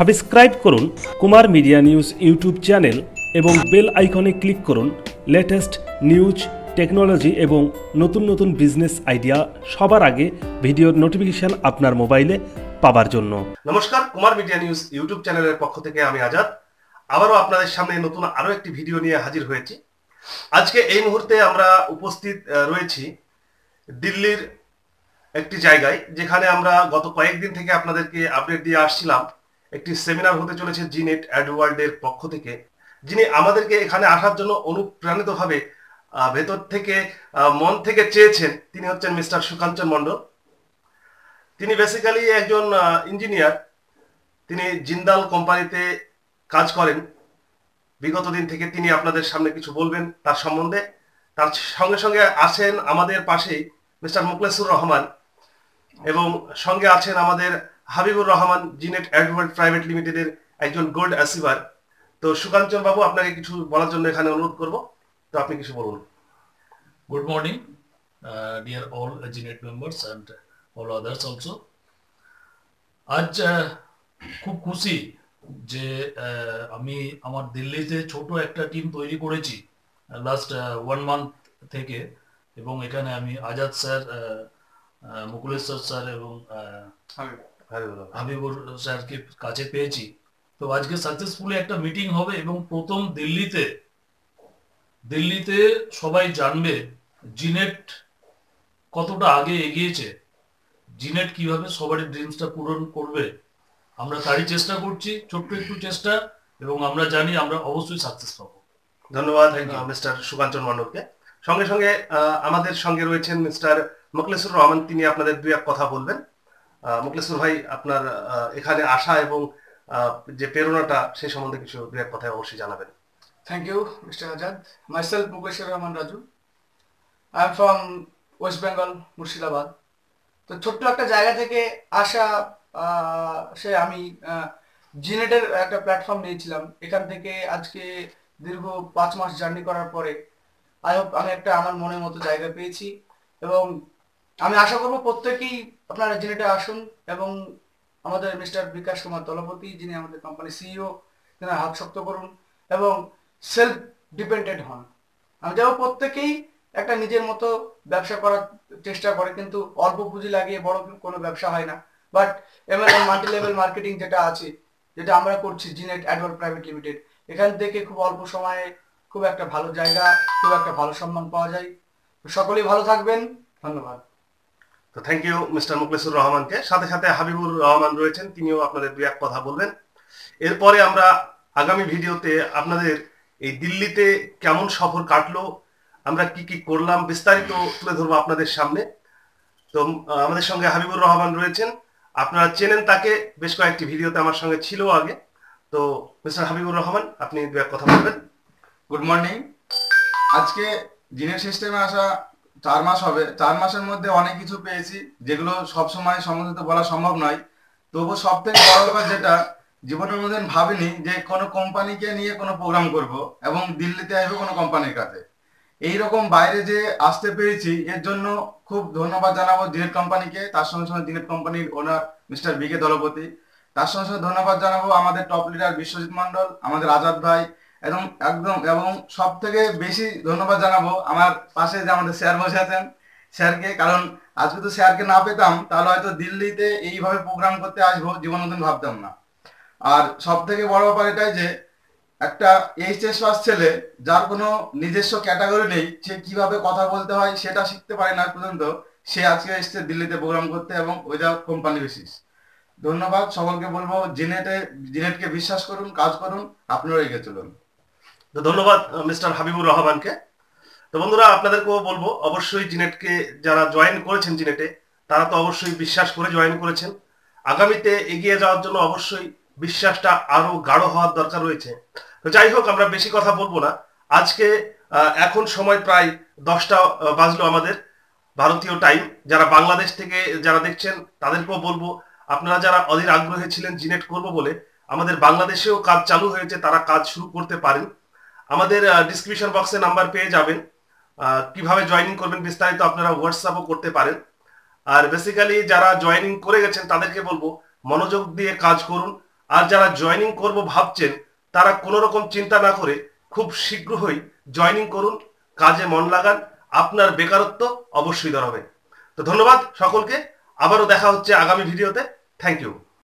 Subscribe করুন Kumar media news YouTube channel এবং bell আইকনে ক্লিক করুন লেটেস্ট নিউজ, টেকনোলজি এবং নতুন নতুন বিজনেস আইডিয়া সবার আগে ভিডিওর নোটিফিকেশন আপনার মোবাইলে পাবার জন্য। নমস্কার, কুমার মিডিয়া নিউজ ইউটিউব চ্যানেলের পক্ষ থেকে আমি আজাদ। আবারও আপনাদের সামনে নতুন আরও একটি ভিডিও নিয়ে হাজির হয়েছি। আজকে এই মুহূর্তে আমরা উপস্থিত রয়েছি দিল্লির একটি জায়গায়, যেখানে আমরা গত কয়েকদিন থেকে আপনাদেরকে আপডেট দিয়ে আসছিলাম। একটি সেমিনার হতে চলেছে জিনেট অ্যাডওয়ার্ল্ডের পক্ষ থেকে, যিনি আমাদেরকে এখানে আসার জন্য অনুপ্রাণিতভাবে ভেতর থেকে মন থেকে চেয়েছেন। তিনি হচ্ছেন মিস্টার সুকাঞ্চন মণ্ডল তিনি বেসিক্যালি একজন ইঞ্জিনিয়ার তিনি জিন্দাল কোম্পানিতে কাজ করেন। বিগত দিন থেকে তিনি আপনাদের সামনে কিছু বলবেন তার সম্বন্ধে। তার সঙ্গে সঙ্গে আছেন আমাদের পাশেই মিস্টার মুকলেসুর রহমান এবং সঙ্গে আছেন আমাদের Habibur Rahman Genet advert private লিমিটেডের একজন গোল্ড অ্যাসিভার। তো সুকাঞ্চন বাবু আপনাকে কিছু বলার জন্য এখানে অনুরোধ করব। তো আপনি কিছু বলুন। Good morning dear all Genet members and all others also. আজ আহ, খুব খুশি যে আমি আমার দিল্লিতে ছোট একটা টিম তৈরি করেছি লাস্ট ওয়ান মান্থ থেকে। এবং এখানে আমি আজাদ স্যার মুকুলেশ্বর স্যার এবং হাবিবুর স্যারকে কাছে পেয়েছি। তো আজকে সাকসেসফুলি একটা মিটিং হবে এবং প্রথম দিল্লিতে দিল্লিতে সবাই জানবে জিনেট কতটা আগে এগিয়েছে। জিনেট কীভাবে সবারই ড্রিমসটা পূরণ করবে। আমরা তারই চেষ্টা করছি ছোট্ট একটু চেষ্টা এবং আমরা জানি আমরা অবশ্যই সাকসেস পাবো। ধন্যবাদ. মিস্টার সুকাঞ্চন মণ্ডলকে। সঙ্গে সঙ্গে আমাদের সঙ্গে রয়েছেন মিস্টার মুকলেসুর রহমান তিনি আপনাদের দুই এক কথা বলবেন। মুকলেসুর ভাই আপনার এখানে আসা এবং যে প্রেরণাটা সেই সম্বন্ধে কিছু দুই এক কথা অবশ্যই জানাবেন Thank you, Mr. Ajad. Myself, Mukesh Rahman Raju. I am from West Bengal, Murshidabad. তো ছোট্ট একটা জায়গা থেকে আসা সে আমি জিনেটের একটা প্ল্যাটফর্ম নিয়েছিলাম এখান থেকে আজকে দীর্ঘ পাঁচ মাস জার্নি করার পরে আই হোপ আমি একটা আমার মনের মতো জায়গা পেয়েছি এবং আমি আশা করব প্রত্যেকেই আপনারা জিনেটে আসুন এবং আমাদের মিস্টার বিকাশ কুমার দলপতি, যিনি আমাদের কোম্পানি সিইও তেনার হাত শক্ত করুন এবং সেলফ ডিপেন্ডেন্ট হন। আমি যাব প্রত্যেকেই একটা নিজের মতো ব্যবসা করার চেষ্টা করে, কিন্তু অল্প পুঁজি লাগিয়ে বড় কোনো ব্যবসা হয় না। But MLM multi level marketing যেটা আছে, যেটা আমরা করছি জিনেট অ্যাডওয়ার্ড প্রাইভেট লিমিটেড এখান থেকে খুব অল্প সময়ে খুব একটা ভালো জায়গা, খুব একটা ভালো সম্মান পাওয়া যায়। সকলেই ভালো থাকবেন। ধন্যবাদ। তো থ্যাংক ইউ মিস্টার মুকলেসুর রহমানকে। সাথে সাথে হাবিবুর রহমান রয়েছেন, তিনিও আপনাদের দু এক কথা বলবেন। এরপরে আমরা আগামী ভিডিওতে আপনাদের এই দিল্লিতে কেমন সফর কাটলো, আমরা কি কি করলাম, বিস্তারিত তুলে ধরবো আপনাদের সামনে। তো আমাদের সঙ্গে হাবিবুর রহমান রয়েছেন। আপনারা চেনেন তাকে, বেশ কয়েকটি ভিডিওতে আমার সঙ্গে ছিল আগে। তো মিস্টার হাবিবুর রহমান, আপনি দু এক কথা বলবেন। গুড মর্নিং আজকে জিনের সিস্টেমে আসা চার মাস হবে। চার মাসের মধ্যে অনেক কিছু পেয়েছি, যেগুলো সব সময় সম্বন্ধিত বলা সম্ভব নয়। তবু সব থেকে বড় ব্যাপার যেটা, জীবনের মধ্যে ভাবিনি যে কোনো কোম্পানিকে নিয়ে কোনো প্রোগ্রাম করব এবং দিল্লিতে আসব কোনো কোম্পানির কাছে। এইরকম বাইরে যে আসতে পেরেছি, এর জন্য খুব ধন্যবাদ জানাব জিনেট কোম্পানিকে তার সঙ্গে সঙ্গে জিনেট কোম্পানির ওনার মিস্টার বিকে দলপতি। তার সঙ্গে সঙ্গে ধন্যবাদ জানাব আমাদের টপ লিডার বিশ্বজিৎ মন্ডল আমাদের আজাদ ভাই একদম একদম, এবং সব থেকে বেশি ধন্যবাদ জানাব আমার পাশে যে আমাদের স্যার বসে আছেন স্যারকে, কারণ আজকে তো স্যারকে না পেতাম, তাহলে হয়তো দিল্লিতে এইভাবে প্রোগ্রাম করতে আসব, জীবন মতন ভাবতাম না। আর সব থেকে বড় ব্যাপার এটাই যে, একটা এইচএস পাস ছেলে, যার কোনো নিজস্ব ক্যাটাগরি নেই, সে কীভাবে কথা বলতে হয় সেটা শিখতে পারে না পর্যন্ত, সে আজকে এসছে দিল্লিতে প্রোগ্রাম করতে এবং উইদাউট কোম্পানি বেসিস ধন্যবাদ, সকলকে বলব, জিনেটে, জিনেটকে বিশ্বাস করুন, কাজ করুন আপনারা এগিয়ে চলুন। ধন্যবাদ মিস্টার হাবিবুর রহমানকে। তো বন্ধুরা, আপনাদেরকেও বলব, অবশ্যই জিনেটকে যারা জয়েন করেছেন জিনেটে, তারা তো অবশ্যই বিশ্বাস করে জয়েন করেছেন। আগামীতে এগিয়ে যাওয়ার জন্য অবশ্যই বিশ্বাসটা আরও গাঢ় হওয়ার দরকার রয়েছে। তো যাই হোক, আমরা বেশি কথা বলব না। আজকে এখন সময় প্রায় দশটা বাজলো আমাদের ভারতীয় টাইম। যারা বাংলাদেশ থেকে যারা দেখছেন, তাদেরকেও বলব, আপনারা যারা অধীর আগ্রহে ছিলেন জিনেট করব বলে, আমাদের বাংলাদেশেও কাজ চালু হয়েছে, তারা কাজ শুরু করতে পারেন। আমাদের ডিসক্রিপশন বক্সে নাম্বার পেয়ে যাবেন। কীভাবে জয়েনিং করবেন বিস্তারিত আপনারা হোয়াটসঅ্যাপও করতে পারেন। আর বেসিক্যালি যারা জয়েনিং করে গেছেন, তাদেরকে বলব, মনোযোগ দিয়ে কাজ করুন। আর যারা জয়েনিং করব ভাবছেন, তারা কোনো রকম চিন্তা না করে খুব শীঘ্রই জয়েনিং করুন। কাজে মন লাগান, আপনার বেকারত্ব অবশ্যই দূর হবে তো ধন্যবাদ সকলকে। আবারও দেখা হচ্ছে আগামী ভিডিওতে থ্যাংক ইউ